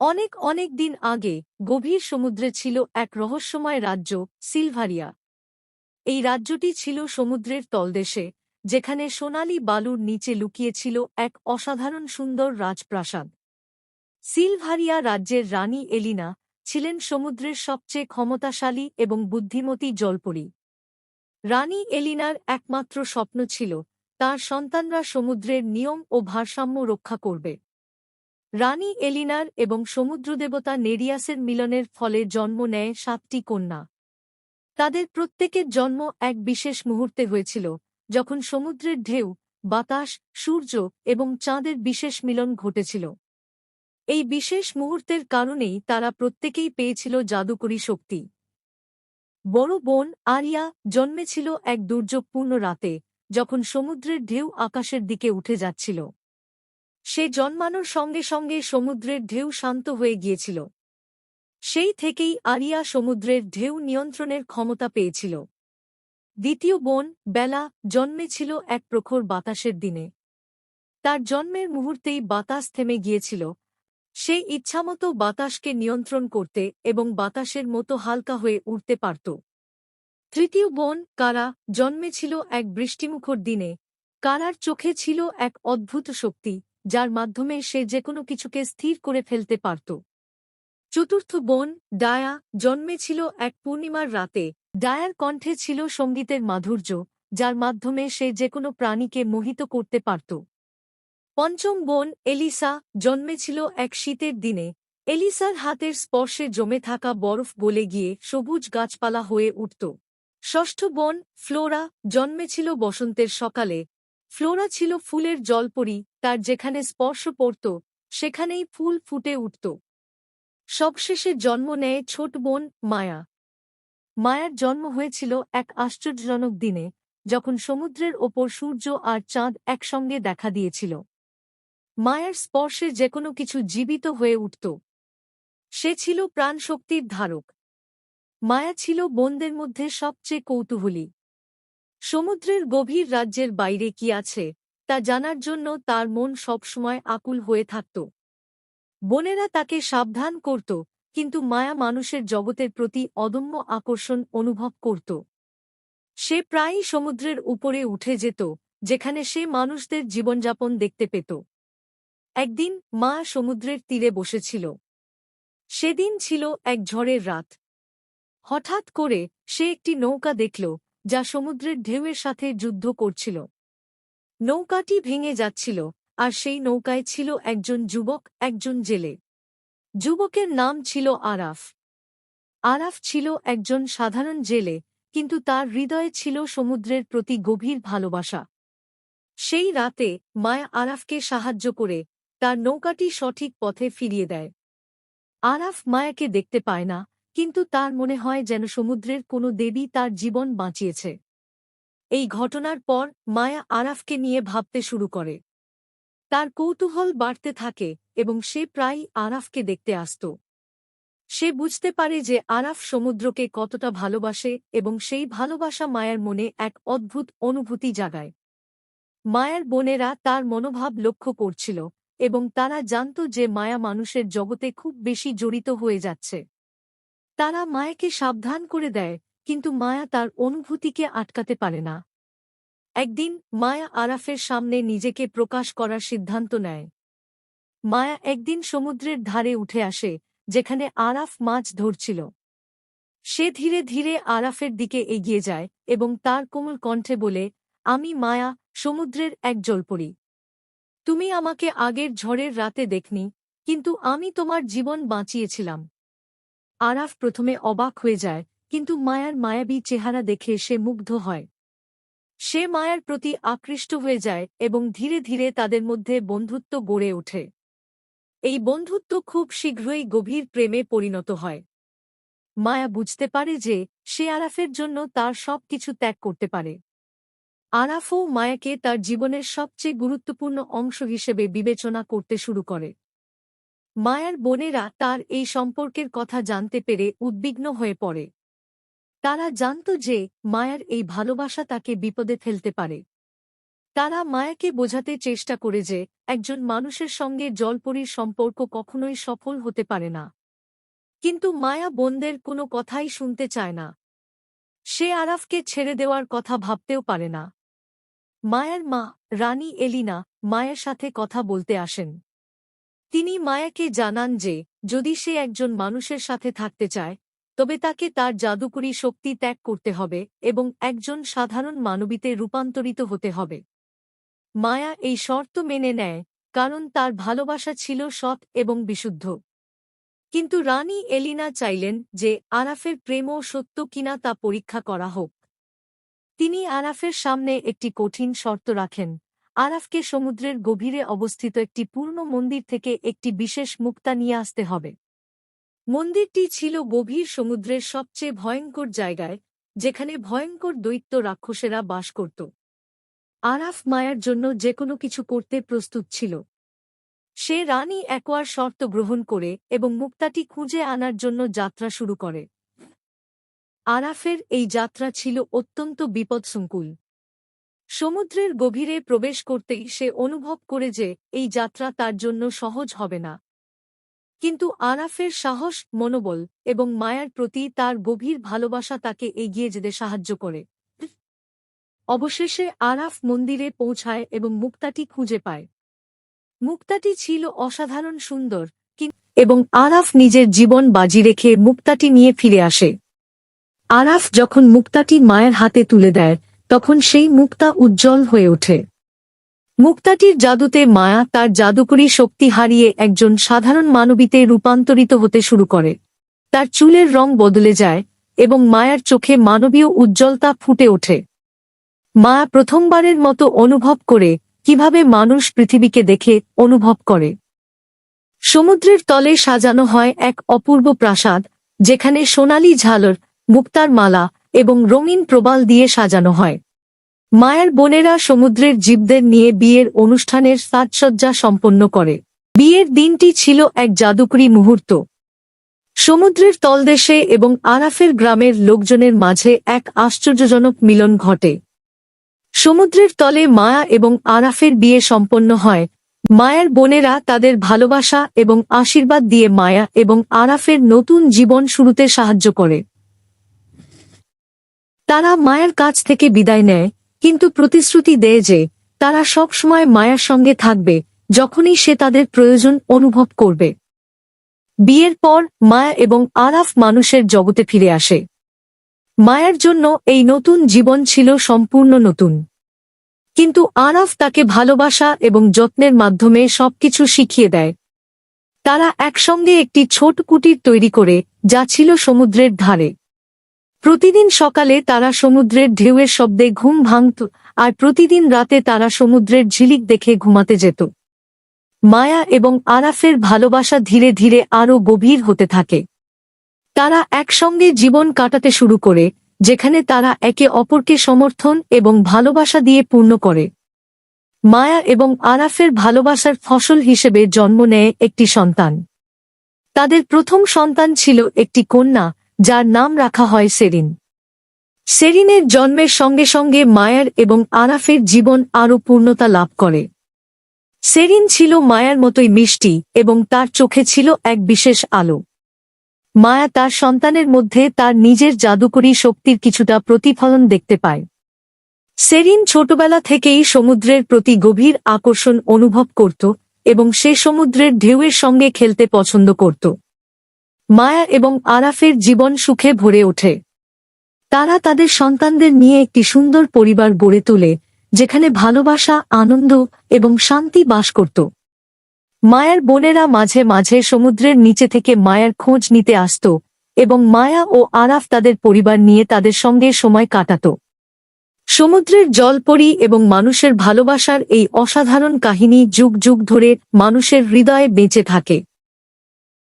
অনেক অনেক দিন আগে গভীর সমুদ্রে ছিল এক রহস্যময় রাজ্য, সিলভারিয়া। এই রাজ্যটি ছিল সমুদ্রের তলদেশে, যেখানে সোনালি বালুর নিচে লুকিয়েছিল এক অসাধারণ সুন্দর রাজপ্রাসাদ। সিলভারিয়া রাজ্যের রানী এলিনা ছিলেন সমুদ্রের সবচেয়ে ক্ষমতাশালী এবং বুদ্ধিমতী জলপরী। রানী এলিনার একমাত্র স্বপ্ন ছিল, তার সন্তানরা সমুদ্রের নিয়ম ও ভারসাম্য রক্ষা করবে। রানী এলিনার এবং সমুদ্রদেবতা নেরিয়াসের মিলনের ফলে জন্ম নেয় সাতটি কন্যা। তাদের প্রত্যেকের জন্ম এক বিশেষ মুহূর্তে হয়েছিল, যখন সমুদ্রের ঢেউ, বাতাস, সূর্য এবং চাঁদের বিশেষ মিলন ঘটেছিল। এই বিশেষ মুহূর্তের কারণেই তারা প্রত্যেকেই পেয়েছিল জাদুকরী শক্তি। বড় বোন আরিয়া জন্মেছিল এক দুর্যোগপূর্ণ রাতে, যখন সমুদ্রের ঢেউ আকাশের দিকে উঠে যাচ্ছিল। সে জন্মানোর সঙ্গে সঙ্গে সমুদ্রের ঢেউ শান্ত হয়ে গিয়েছিল। সেই থেকেই আরিয়া সমুদ্রের ঢেউ নিয়ন্ত্রণের ক্ষমতা পেয়েছিল। দ্বিতীয় বোন বেলা জন্মেছিল এক প্রখর বাতাসের দিনে। তার জন্মের মুহূর্তেই বাতাস থেমে গিয়েছিল। সে ইচ্ছামতো বাতাসকে নিয়ন্ত্রণ করতে এবং বাতাসের মতো হালকা হয়ে উঠতে পারত। তৃতীয় বোন কারা জন্মেছিল এক বৃষ্টিমুখর দিনে। কারার চোখে ছিল এক অদ্ভুত শক্তি। যার মাধ্যমে সে যে কোনো কিছুকে স্থির করে ফেলতে পারত। চতুর্থ বোন ডায়া জন্মেছিল এক পূর্ণিমার রাতে। ডায়ার কণ্ঠে ছিল সঙ্গীতের মাধুর্য, যার মাধ্যমে সে যে কোনো প্রাণীকে মোহিত করতে পারত। পঞ্চম বোন এলিসা জন্মেছিল এক শীতের দিনে। এলিসার হাতের স্পর্শে জমে থাকা বরফ গলে গিয়ে সবুজ গাছপালা হয়ে উঠত। ষষ্ঠ বোন ফ্লোরা জন্মেছিল বসন্তের সকালে। ফ্লোরা ছিল ফুলের জলপরি, তার যেখানে স্পর্শ পড়ত, সেখানেই ফুল ফুটে উঠত। সবশেষে জন্ম নেয় ছোট বোন মায়া। মায়ার জন্ম হয়েছিল এক আশ্চর্যজনক দিনে, যখন সমুদ্রের ওপর সূর্য আর চাঁদ একসঙ্গে দেখা দিয়েছিল। মায়ার স্পর্শে যে কোনো কিছু জীবিত হয়ে উঠত। সে ছিল প্রাণশক্তির ধারক। মায়া ছিল বোনদের মধ্যে সবচেয়ে কৌতূহলী। সমুদ্রের গভীর রাজ্যের বাইরে কি আছে, তা জানার জন্য তার মন সবসময় আকুল হয়ে থাকত। বোনেরা তাকে সাবধান করত, কিন্তু মায়া মানুষের জগতের প্রতি অদম্য আকর্ষণ অনুভব করত। সে প্রায়ই সমুদ্রের উপরে উঠে যেত, যেখানে সে মানুষদের জীবনযাপন দেখতে পেত। একদিন মা সমুদ্রের তীরে বসেছিল। সেদিন ছিল এক ঝড়ের রাত। হঠাৎ করে সে একটি নৌকা দেখল যা সমুদ্রের ঢেউয়ের সাথে যুদ্ধ করছিল। নৌকাটি ভেঙে যাচ্ছিল, আর সেই নৌকায় ছিল একজন যুবক, একজন জেলে। যুবকের নাম ছিল আরাফ। আরাফ ছিল একজন সাধারণ জেলে, কিন্তু তার হৃদয়ে ছিল সমুদ্রের প্রতি গভীর ভালোবাসা। সেই রাতে মায়া আরাফকে সাহায্য করে তার নৌকাটি সঠিক পথে ফিরিয়ে দেয়। আরাফ মায়াকে দেখতে পায় না কিন্তু তার মনে হয় যেন সমুদ্রের কোনো দেবী তার জীবন বাঁচিয়েছে। এই ঘটনার পর মায়া আরাফকে নিয়ে ভাবতে শুরু করে। তার কৌতূহল বাড়তে থাকে এবং সে প্রায়ই আরাফকে দেখতে আসত। সে বুঝতে পারে যে আরাফ সমুদ্রকে কতটা ভালোবাসে এবং সেই ভালোবাসা মায়ার মনে এক অদ্ভুত অনুভূতি জাগায়। মায়ার বোনেরা তার মনোভাব লক্ষ্য করছিল এবং তারা জানত যে মায়া মানুষের জগতে খুব বেশি জড়িত হয়ে যাচ্ছে। তারা মায়াকে সাবধান করে দেয়, কিন্তু মায়া তার অনুভূতিকে আটকাতে পারে না। একদিন মায়া আরাফের সামনে নিজেকে প্রকাশ করার সিদ্ধান্ত নেয়। মায়া একদিন সমুদ্রের ধারে উঠে আসে, যেখানে আরাফ মাছ ধরছিল। সে ধীরে ধীরে আরাফের দিকে এগিয়ে যায় এবং তার কোমল কণ্ঠে বলে, আমি মায়া, সমুদ্রের এক জলপরি। তুমি আমাকে আগের ঝড়ের রাতে দেখনি, কিন্তু আমি তোমার জীবন বাঁচিয়েছিলাম। আরাফ প্রথমে অবাক হয়ে যায়, কিন্তু মায়ার মায়াবী চেহারা দেখে সে মুগ্ধ হয়। সে মায়ার প্রতি আকৃষ্ট হয়ে যায় এবং ধীরে ধীরে তাদের মধ্যে বন্ধুত্ব গড়ে ওঠে। এই বন্ধুত্ব খুব শীঘ্রই গভীর প্রেমে পরিণত হয়। মায়া বুঝতে পারে যে সে আরাফের জন্য তার সব কিছু ত্যাগ করতে পারে। আরাফও মায়াকে তার জীবনের সবচেয়ে গুরুত্বপূর্ণ অংশ হিসেবে বিবেচনা করতে শুরু করে। মায়ার বোনেরা তার এই সম্পর্কের কথা জানতে পেরে উদ্বিগ্ন হয়ে পড়ে। তারা জানত যে মায়ার এই ভালোবাসা তাকে বিপদে ফেলতে পারে। তারা মায়াকে বোঝাতে চেষ্টা করে যে একজন মানুষের সঙ্গে জলপরীর সম্পর্ক কখনোই সফল হতে পারে না। কিন্তু মায়া বোনদের কোনো কথাই শুনতে চায় না। সে আরাফকে ছেড়ে দেওয়ার কথা ভাবতেও পারে না। মায়ার মা, রানী এলিনা, মায়ের সাথে কথা বলতে আসেন। তিনি মায়াকে জানান যে, যদি সে একজন মানুষের সাথে থাকতে চায়, তবে তাকে তার জাদুকরী শক্তি ত্যাগ করতে হবে এবং একজন সাধারণ মানবীতে রূপান্তরিত হতে হবে। মায়া এই শর্ত মেনে নেয়, কারণ তার ভালোবাসা ছিল সৎ এবং বিশুদ্ধ। কিন্তু রানী এলিনা চাইলেন যে আরাফের প্রেমও সত্য কিনা তা পরীক্ষা করা হোক। তিনি আরাফের সামনে একটি কঠিন শর্ত রাখেন। আরাফকে সমুদ্রের গভীরে অবস্থিত একটি পূর্ণ মন্দির থেকে একটি বিশেষ মুক্তা নিয়ে আসতে হবে। মন্দিরটি ছিল গভীর সমুদ্রের সবচেয়ে ভয়ঙ্কর জায়গায়, যেখানে ভয়ঙ্কর দৈত্য রাক্ষসেরা বাস করত। আরাফ মায়ার জন্য যে কোনো কিছু করতে প্রস্তুত ছিল। সে রানী একোয়ার শর্ত গ্রহণ করে এবং মুক্তাটি খুঁজে আনার জন্য যাত্রা শুরু করে। আরাফের এই যাত্রা ছিল অত্যন্ত বিপদসংকুল। সমুদ্রের গভীরে প্রবেশ করতেই সে অনুভব করে যে, এই যাত্রা তার জন্য সহজ হবে না। কিন্তু আরাফের সাহস, মনোবল এবং মায়ার প্রতি তার গভীর ভালোবাসা তাকে এগিয়ে যেতে সাহায্য করে। অবশেষে আরাফ মন্দিরে পৌঁছায় এবং মুক্তাটি খুঁজে পায়। মুক্তাটি ছিল অসাধারণ সুন্দর এবং আরাফ নিজের জীবন বাজি রেখে মুক্তাটি নিয়ে ফিরে আসে। আরাফ যখন মুক্তাটি মায়ের হাতে তুলে দেয় তখন সেই মুক্তা উজ্জ্বল হয়ে ওঠে। মুক্তাটির জাদুতে মায়া তার জাদুকরী শক্তি হারিয়ে একজন সাধারণ মানবীতে রূপান্তরিত হতে শুরু করে। তার চুলের রং বদলে যায় এবং মায়ার চোখে মানবীয় উজ্জ্বলতা ফুটে ওঠে। মায়া প্রথমবারের মতো অনুভব করে কীভাবে মানুষ পৃথিবীকে দেখে অনুভব করে। সমুদ্রের তলে সাজানো হয় এক অপূর্ব প্রাসাদ, যেখানে সোনালি ঝালর মুক্তার মালা এবং রঙিন প্রবাল দিয়ে সাজানো হয়। মায়ার বোনেরা সমুদ্রের জীবদের নিয়ে বিয়ের অনুষ্ঠানের সাজসজ্জা সম্পন্ন করে। বিয়ের দিনটি ছিল এক জাদুকরী মুহূর্ত। সমুদ্রের তলদেশে এবং আরাফের গ্রামের লোকজনের মাঝে এক আশ্চর্যজনক মিলন ঘটে। সমুদ্রের তলে মায়া এবং আরাফের বিয়ে সম্পন্ন হয়। মায়ার বোনেরা তাদের ভালোবাসা এবং আশীর্বাদ দিয়ে মায়া এবং আরাফের নতুন জীবন শুরুতে সাহায্য করে। তারা মায়ের কাছ থেকে বিদায় নেয়, কিন্তু প্রতিশ্রুতি দেয় যে তারা সব সময় মায়ার সঙ্গে থাকবে, যখনই সে তাদের প্রয়োজন অনুভব করবে। বিয়ের পর মায়া এবং আরাফ মানুষের জগতে ফিরে আসে। মায়ের জন্য এই নতুন জীবন ছিল সম্পূর্ণ নতুন। কিন্তু আরাফ তাকে ভালোবাসা এবং যত্নের মাধ্যমে সবকিছু শিখিয়ে দেয়। তারা একসঙ্গে একটি ছোট কুটির তৈরি করে, যা ছিল সমুদ্রের ধারে। প্রতিদিন সকালে তারা সমুদ্রের ঢেউয়ের শব্দে ঘুম ভাঙত, আর প্রতিদিন রাতে তারা সমুদ্রের ঝিলিক দেখে ঘুমাতে যেত। মায়া এবং আরাফের ভালোবাসা ধীরে ধীরে আরও গভীর হতে থাকে। তারা একসঙ্গে জীবন কাটাতে শুরু করে, যেখানে তারা একে অপরকে সমর্থন এবং ভালোবাসা দিয়ে পূর্ণ করে। মায়া এবং আরাফের ভালোবাসার ফসল হিসেবে জন্ম নেয় একটি সন্তান। তাদের প্রথম সন্তান ছিল একটি কন্যা যার নাম রাখা হয় সেরিন। সেরিনের জন্মের সঙ্গে সঙ্গে মায়ার এবং আরাফের জীবন আরও পূর্ণতা লাভ করে। সেরিন ছিল মায়ার মতোই মিষ্টি এবং তার চোখে ছিল এক বিশেষ আলো। মায়া তার সন্তানের মধ্যে তার নিজের জাদুকরী শক্তির কিছুটা প্রতিফলন দেখতে পায়। সেরিন ছোটবেলা থেকেই সমুদ্রের প্রতি গভীর আকর্ষণ অনুভব করত এবং সে সমুদ্রের ঢেউয়ের সঙ্গে খেলতে পছন্দ করত। মায়া এবং আরাফের জীবন সুখে ভরে ওঠে। তারা তাদের সন্তানদের নিয়ে একটি সুন্দর পরিবার গড়ে তোলে, যেখানে ভালোবাসা, আনন্দ এবং শান্তি বাস করত। মায়ার বোনেরা মাঝে মাঝে সমুদ্রের নিচে থেকে মায়ার খোঁজ নিতে আসত এবং মায়া ও আরাফ তাদের পরিবার নিয়ে তাদের সঙ্গে সময় কাটাত। সমুদ্রের জলপরি এবং মানুষের ভালোবাসার এই অসাধারণ কাহিনী যুগ যুগ ধরে মানুষের হৃদয়ে বেঁচে থাকে।